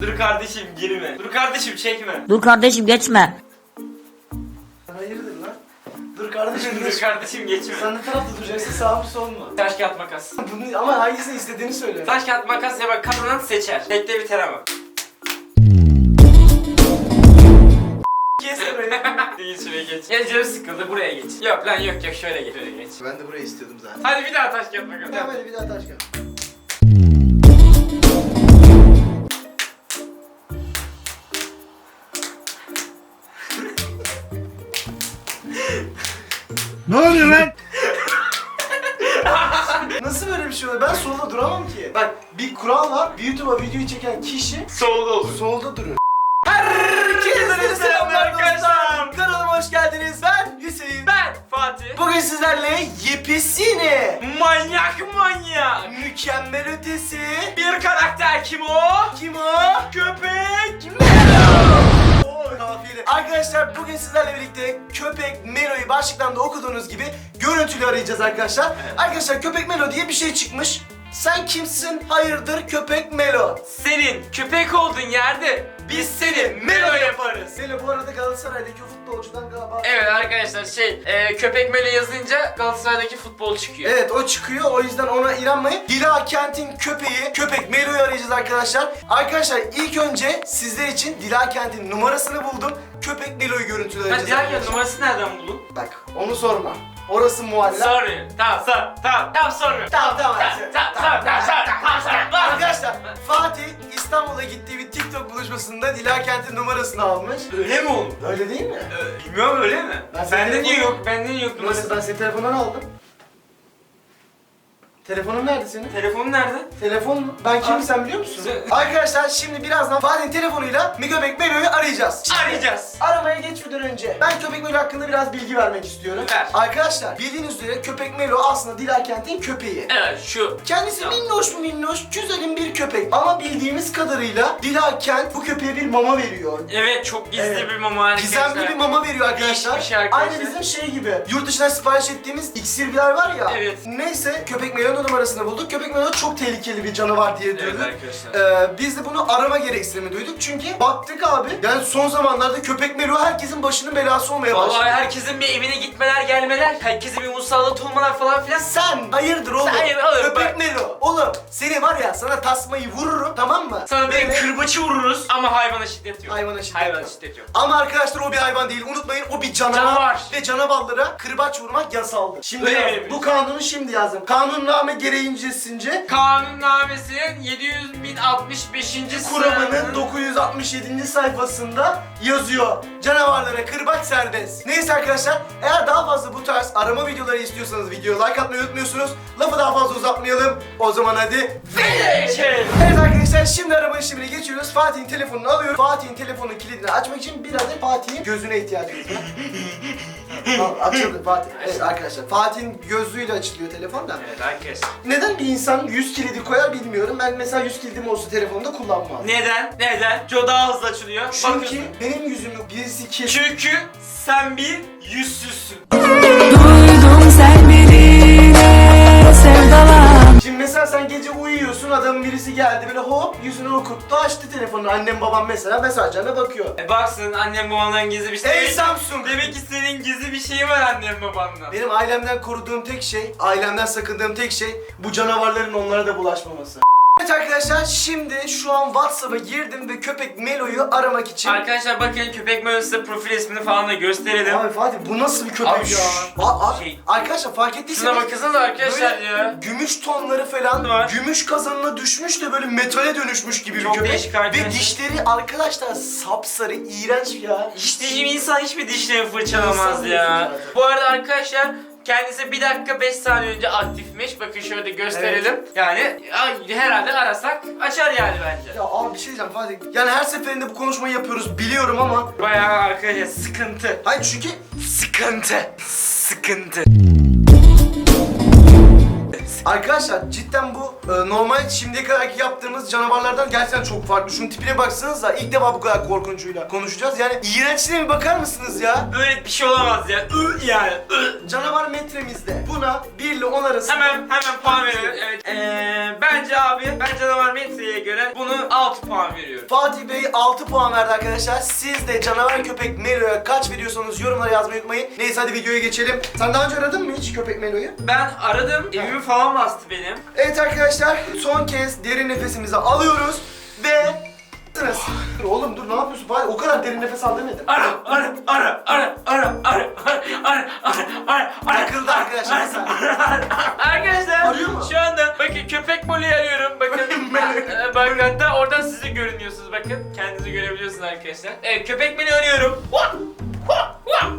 Dur kardeşim girme. Dur kardeşim çekme. Dur kardeşim geçme. Hayırdır lan? Dur kardeşim Dur geç. kardeşim geçme. Sen ne tarafta duracaksın sağ mı sol mu? Taş kağıt makas. Bunu, ama hangisini istediğini söyle. Taş kağıt makas ya bak kazanan seçer. Tekte biter ama. Kes orayı. Değil şuraya geç. Ya canım sıkıldı buraya geç. Yok lan yok yok şöyle geç. Şöyle geç. ben de burayı istiyordum zaten. Hadi bir daha taş kağıt makas. Tamam hadi bir daha taş kağıt. Ne oluyor lan? Nasıl böyle bir şey oluyor? Ben solda duramam ki. Bak bir kural var. Bir YouTube'a videoyu çeken kişi Solda olur. solda durur. Herkese selamlar arkadaşlar. Kanalıma hoş geldiniz. Ben Hüseyin. Ben Fatih. Bugün sizlerle yepyeni, Manyak manyak. mükemmel ötesi, Bir karakter kim o? kim o? Köpek. Kafiyeli. Arkadaşlar bugün sizlerle birlikte köpek Melo'yu başlıktan da okuduğunuz gibi görüntülü arayacağız arkadaşlar. Arkadaşlar köpek Melo diye bir şey çıkmış. Sen kimsin? Hayırdır köpek Melo? Senin köpek olduğun yerde biz seni Melo yaparız. Melo bu arada Galatasaray'daki o futbolcudan galiba. Evet arkadaşlar şey e, köpek Melo yazınca Galatasaray'daki futbol çıkıyor. Evet o çıkıyor o yüzden ona inanmayın. Dila Kent'in köpeği köpek Melo'yu arayacağız arkadaşlar. Arkadaşlar ilk önce sizler için Dila Kent'in numarasını buldum. Köpek Melo'yu görüntülü Ben arayacağız. diğer arkadaşlar. numarası nereden buldun? Bak onu sorma. Orası mualla. Sormuyorum. Tamam sor. Tamam tamam sormuyorum. Tamam tamam. Tamam tamam tamam tamam tamam tamam tamam. Arkadaşlar Fatih İstanbul'a gittiği bir TikTok buluşmasında Dila Kent'in numarasını almış. Öyle mi oğlum? Öyle değil mi? Ee, Bilmiyorum öyle mi? Ben senin Bende niye yok? Bende niye yok Numarası numarası? ben senin telefondan aldım. Telefonun nerede senin? Telefonun nerede? Telefon? Ben kimim sen biliyor musun? sen- Arkadaşlar şimdi birazdan Fatih'in telefonuyla Migobek Melo'yu arayacağız. Arayacağız. Aramaya geçmeden önce ben Köpek Melo hakkında biraz bilgi vermek istiyorum. Ver. Arkadaşlar bildiğiniz üzere Köpek Melo aslında Dila Kent'in köpeği. Evet şu. Kendisi Ya. minnoş minnoş, güzelim bir köpek. Ama bildiğimiz kadarıyla Dila Kent bu köpeğe bir mama veriyor. Evet çok gizli Evet. bir mama arkadaşlar. Gizemli bir mama veriyor arkadaşlar. Değişik bir şey arkadaşlar. Aynı bizim şey gibi. Yurt dışından sipariş ettiğimiz iksirler var ya. Evet. Neyse köpek Melo'nun numarasını bulduk. Köpek Melo çok tehlikeli bir canavar diye Evet duyduk. arkadaşlar. Ee, biz de bunu arama gereksinimi duyduk çünkü baktık abi yani son zamanlarda köpek Melo herkesin başının belası olmaya başladı. Vallahi herkesin bir evine gitmeler gelmeler, herkesin bir musallat olmalar falan filan. Sen hayırdır oğlum? Sen hayır oğlum, Köpek bak. Melo. Oğlum seni var ya sana tasmayı vururum tamam mı? Sana bir Böyle- kırbaçı vururuz ama hayvana şiddet yok. Hayvana şiddet Hayvana yok. şiddet yok. Ama arkadaşlar o bir hayvan değil. Unutmayın o bir canavar. Canavar. Ve canavarlara kırbaç vurmak yasaldır. Şimdi Öyle yazdım. Bu kanunu şimdi yazdım. Kanunname gereğincesince Kanunnamesinin 700.065. Kur'an'ın sayısının- 967. sayfasında yazıyor. Canavarlara kırbaç serbest. Neyse arkadaşlar eğer daha fazla bu tarz arama videoları istiyorsanız videoya like atmayı unutmuyorsunuz. Lafı daha fazla uzatmayalım. O zaman hadi Geçelim. Evet arkadaşlar şimdi araba işlemine geçiyoruz. Fatih'in telefonunu alıyorum. Fatih'in telefonun kilidini açmak için biraz da Fatih'in gözüne ihtiyacımız var. Tamam açıldı Fatih. Evet arkadaşlar Fatih'in gözlüğüyle açılıyor telefon da. Evet arkadaşlar. Neden bir insan yüz kilidi koyar bilmiyorum. Ben mesela yüz kilidim olsa telefonda kullanmam. Neden? Neden? Joe daha hızlı açılıyor. Çünkü Bakıyorsun. benim yüzümü birisi kes... Çünkü sen bir yüzsüzsün. mesela sen gece uyuyorsun adamın birisi geldi böyle hop yüzünü okuttu açtı telefonunu annem babam mesela mesajlarına bakıyor. E baksın annem babandan gizli bir şey. Ey Samsung! Demek ki senin gizli bir şeyin var annem babandan. Benim ailemden koruduğum tek şey, ailemden sakındığım tek şey bu canavarların onlara da bulaşmaması. Evet arkadaşlar şimdi şu an WhatsApp'a girdim ve köpek Melo'yu aramak için... Arkadaşlar bakın köpek size profil ismini falan da gösterelim. Abi Fatih bu nasıl bir köpek Abi ya? şşş, Aa, aa, şey- Arkadaşlar fark ettiyseniz... Şuna baksanıza arkadaşlar ya. Gümüş tonları falan Var. gümüş kazanına düşmüş de böyle metale dönüşmüş gibi Çok bir köpek. değişik Ve arkadaşlar. dişleri arkadaşlar sapsarı, iğrenç ya. Hiç dişim insan hiçbir dişlerini fırçalamaz İnsan ya. fırçalar. Bu arada arkadaşlar kendisi bir dakika 5 saniye önce aktifmiş. Bakın şöyle gösterelim. Yani ay, herhalde arasak açar yani bence. Ya abi bir şey diyeceğim Fatih. Yani her seferinde bu konuşmayı yapıyoruz biliyorum ama... Bayağı arkadaşlar sıkıntı. Hayır çünkü Sıkıntı. Sıkıntı. Arkadaşlar cidden bu e, normal şimdiye kadarki yaptığımız canavarlardan gerçekten çok farklı. Şunun tipine baksanıza ilk defa bu kadar korkuncuyla konuşacağız. Yani iğrençliğine bir bakar mısınız ya? Böyle bir şey olamaz ya. Ü yani. Canavar metremizde. Buna 1 ile 10 arası. Hemen hemen puan veriyorum. Evet. Ee, bence abi ben canavar metreye göre bunu 6 puan veriyorum. Fatih Bey 6 puan verdi arkadaşlar. Siz de canavar köpek Melo'ya kaç veriyorsanız yorumlara yazmayı unutmayın. Neyse hadi videoya geçelim. Sen daha önce aradın mı hiç köpek Melo'yu? Ben aradım. Evimi falan bastı benim. Evet arkadaşlar son kez derin nefesimizi alıyoruz ve... Dur oğlum dur ne yapıyorsun? Fatih o kadar derin nefes al demedim. Ara ara ara ara ara ara ara ara ara ara Takıldı arkadaşlar, bir saniye. Arkadaşlar Arıyor mu? şu anda bakın köpek Molly'yi arıyorum bakın Ee, bakın hatta oradan siz de görünüyorsunuz bakın kendinizi görebiliyorsunuz arkadaşlar Evet köpek Molly'yi arıyorum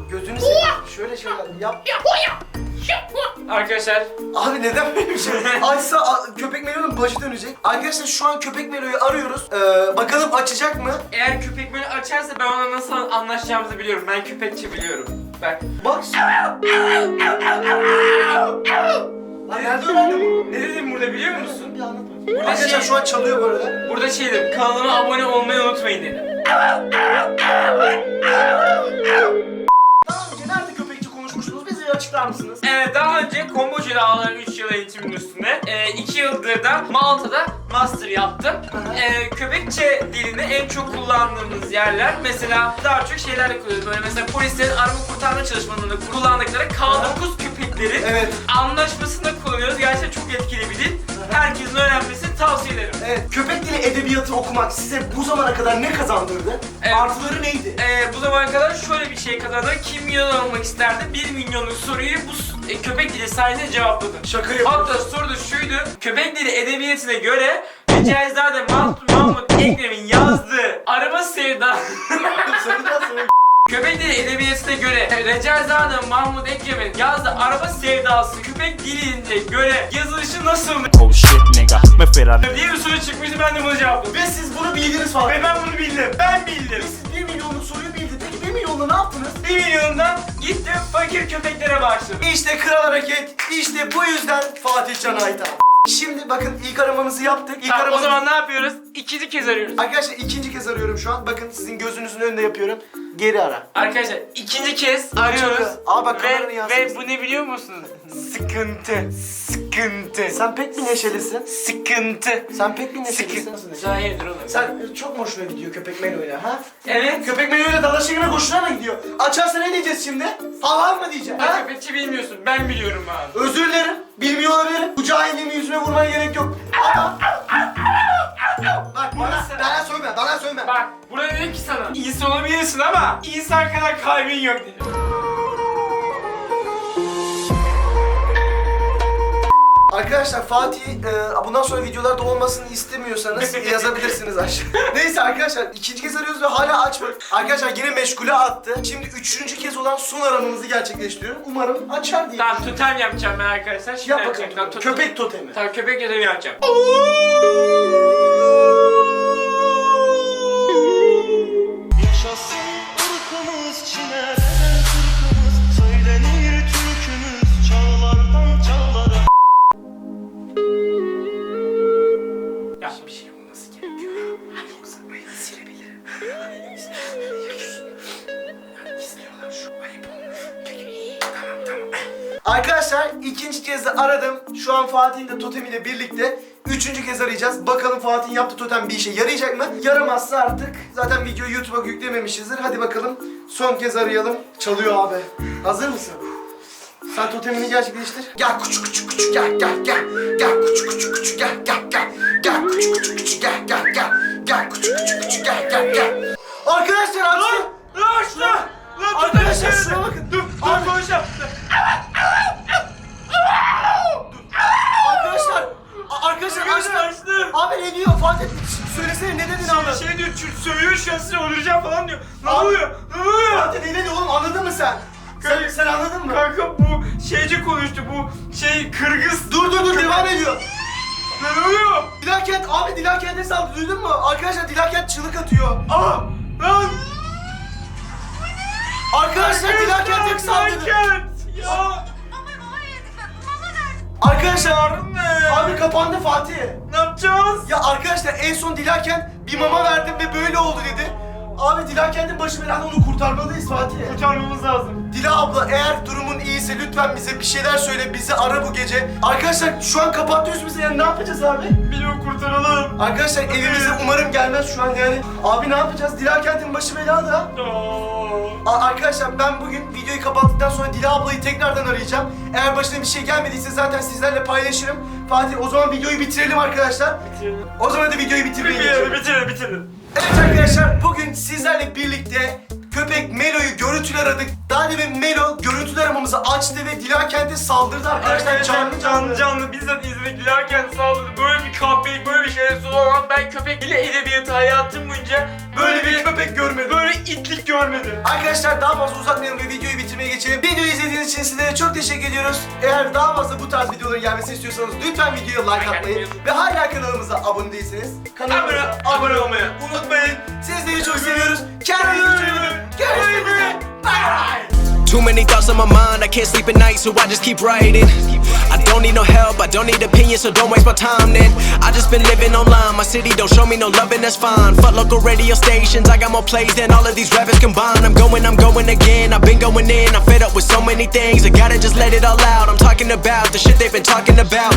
Gözünü seveyim. Şöyle şeyler yap. Arkadaşlar Abi neden böyle bir şey? Açsa a- köpek Melo'nun başı dönecek. Arkadaşlar şu an köpek Melo'yu arıyoruz. Ee, bakalım açacak mı? eğer köpek Molly açarsa ben ona nasıl anlaşacağımızı biliyorum ben köpekçi biliyorum Bak Bak. Lan nerede öğrendin ne dedim burada biliyor musun? Bir anlat Arkadaşlar şey- şu an çalıyor bu arada. Burada şey dedim kanalıma abone olmayı unutmayın dedim açıklar mısınız? Evet daha önce Kombocu'da ağlayan 3 yıl eğitimin üstüne 2 yıldır da Malta'da master yaptım. Aha. E, köpekçe dilini en çok kullandığımız yerler mesela daha çok şeylerle kullanıyoruz. Böyle mesela polislerin arama kurtarma çalışmalarında kullandıkları K9 köpekleri Evet. anlaşmasında kullanıyoruz. Gerçekten çok etkili bir dil. Herkesin öğrenmesini tavsiye ederim. Evet, köpek dili edebiyatı okumak size bu zamana kadar ne kazandırdı? Evet. Artıları neydi? Ee, bu zamana kadar şöyle bir şey kazandı. Kim milyon olmak isterdi? 1 milyonluk soruyu bu e, köpek dili sayesinde cevapladım. Şaka yapıyorum. Hatta soru da şuydu. Köpek dili edebiyatına göre Recaizade Mahmut, Mahmut Ekrem'in yazdığı Araba Sevda Köpek dili edebiyatına göre Recaizade Mahmut Ekrem'in yazdığı Araba Sevdası köpek dilinde göre yazılışı nasıl Oh shit, nigga. My Ferrari. diye bir soru çıkmıştı ben de bunu cevapladım. Ve siz bunu bildiniz falan. Ve ben bunu bildim. Ben bildim. Siz 1 milyonluk soruyu bildiniz. Peki 1 milyonla ne yaptınız? 1 milyondan gittim fakir köpeklere bağışladım. İşte kral hareket. İşte bu yüzden Fatih Can Aytan. Şimdi bakın ilk aramamızı yaptık. İlk Tamam, o aramamızı... zaman ne yapıyoruz? İkinci kez arıyoruz. Arkadaşlar ikinci kez arıyorum şu an. Bakın sizin gözünüzün önünde yapıyorum. Geri ara. Arkadaşlar ikinci kez arıyoruz. Aa, bak kameranın ve, yansıması. ve bu ne biliyor musunuz? Sıkıntı. Sıkıntı. Sen pek bir neşelisin. Sıkıntı. Sen pek bir neşelisin. Sıkıntı. Hayırdır oğlum? Sen çok mu hoşuna gidiyor köpek Melo'yla ha? Evet. Köpek Melo'yla dalaşıkına hoşuna mı gidiyor? Açarsa ne diyeceğiz şimdi? Havar mı diyeceğiz? Ha? köpekçi bilmiyorsun. Ben biliyorum abi. Özür dilerim. Bilmiyor olabilirim. Bu cahilliğimi yüzüme vurmana gerek yok. Ama... söyleme. Bak burada dedim ki sana. İnsan olabilirsin ama insan kadar kalbin yok dedim. Arkadaşlar Fatih e, bundan sonra videolarda olmasını istemiyorsanız yazabilirsiniz aşağıya. Neyse arkadaşlar ikinci kez arıyoruz ve hala açmadı. Arkadaşlar yine meşgule attı. Şimdi üçüncü kez olan son aramamızı gerçekleştiriyorum. Umarım açar diye. Tamam totem yapacağım ben arkadaşlar. Şimdi Yap yapacağım. bakalım. Tamam, Köpek totemi. Tamam köpek totemi yapacağım. Şu an Fatih'in de totemiyle birlikte üçüncü kez arayacağız. Bakalım Fatih'in yaptığı totem bir işe yarayacak mı? Yaramazsa artık zaten videoyu YouTube'a yüklememişizdir. Hadi bakalım son kez arayalım. Çalıyor abi. Hazır mısın? Sen totemini gerçekleştir. Gel küçük küçük küçük gel gel gel. Gel küçük küçük küçük gel gel gel. Gel küçük küçük küçük gel gel gel. Gel küçük küçük küçük gel gel gel. Arkadaşlar açtı. Lan şuna! Arkadaşlar şuna bakın. Dur, dur konuşalım. Arkadaşlar. a- Arkadaşlar açtı. Açtı. Abi ne diyor Fatih? Söylesene ne dediğini anlat. Şey diyor, çür- söylüyor şu an size öldüreceğim falan diyor. Ne Abi. oluyor? Ne oluyor? Fatih ne dedi oğlum anladın mı sen? Sen, sen anladın mı? Kanka bu şeyce konuştu, bu şey Kırgız. Dur dur dur devam ediyor. Ne oluyor? Dilakent abi Dilakent'e saldı duydun mu? Arkadaşlar Dilakent çığlık atıyor. Aa! Lan! Arkadaşlar Dilakent'e saldırdı. Dilakent! Ya! Arkadaşlar abi kapandı Fatih. Ne yapacağız? Ya arkadaşlar en son dilerken bir mama verdim ve böyle oldu dedi. Abi dilerkenin başı belada onu kurtarmalıyız Fatih. Kurtarmamız lazım. Dila abla eğer durumun iyiyse lütfen bize bir şeyler söyle bizi ara bu gece. Arkadaşlar şu an kapattı üstümüzü yani ne yapacağız abi? Biliyorum kurtaralım. Arkadaşlar evimize umarım gelmez şu an yani. Abi ne yapacağız? Dila kentin başı belada. A- arkadaşlar ben bugün videoyu kapattıktan sonra Dila ablayı tekrardan arayacağım. Eğer başına bir şey gelmediyse zaten sizlerle paylaşırım. Fatih o zaman videoyu bitirelim arkadaşlar. Bitirelim. O zaman da videoyu bitirmeye geçelim. Bitirelim bitirelim. Evet arkadaşlar bugün sizlerle birlikte köpek Melo'yu görüntülü aradık. Daha demin Melo görüntülü aramamızı açtı ve Dilakent'e saldırdı arkadaşlar canlı canlı. canlı bizzat izledilerken sağladı. Böyle bir kahpelik, böyle bir şerefsiz olan ben köpek ile edebiyatı hayatım boyunca Böyle bir köpek görmedim. böyle itlik görmedim. Arkadaşlar daha fazla uzatmayalım ve videoyu bitirmeye geçelim. Videoyu izlediğiniz için sizlere çok teşekkür ediyoruz. Eğer daha fazla bu tarz videoların gelmesini istiyorsanız lütfen videoya like atmayı ve hala kanalımıza abone değilseniz kanalımıza Abone, abone olmayı unutmayın. Sizleri çok seviyoruz. Kendinize iyi bakın. Görüşmek üzere. Bye. Too many thoughts on my mind, I can't sleep at night, so I just keep writing. I don't need no help, I don't need opinions, so don't waste my time then. I just been living online, my city don't show me no love, and that's fine. Fuck local radio stations, I got more plays than all of these rappers combined. I'm going, I'm going again, I've been going in, I'm fed up with so many things, I gotta just let it all out. I'm talking about the shit they've been talking about.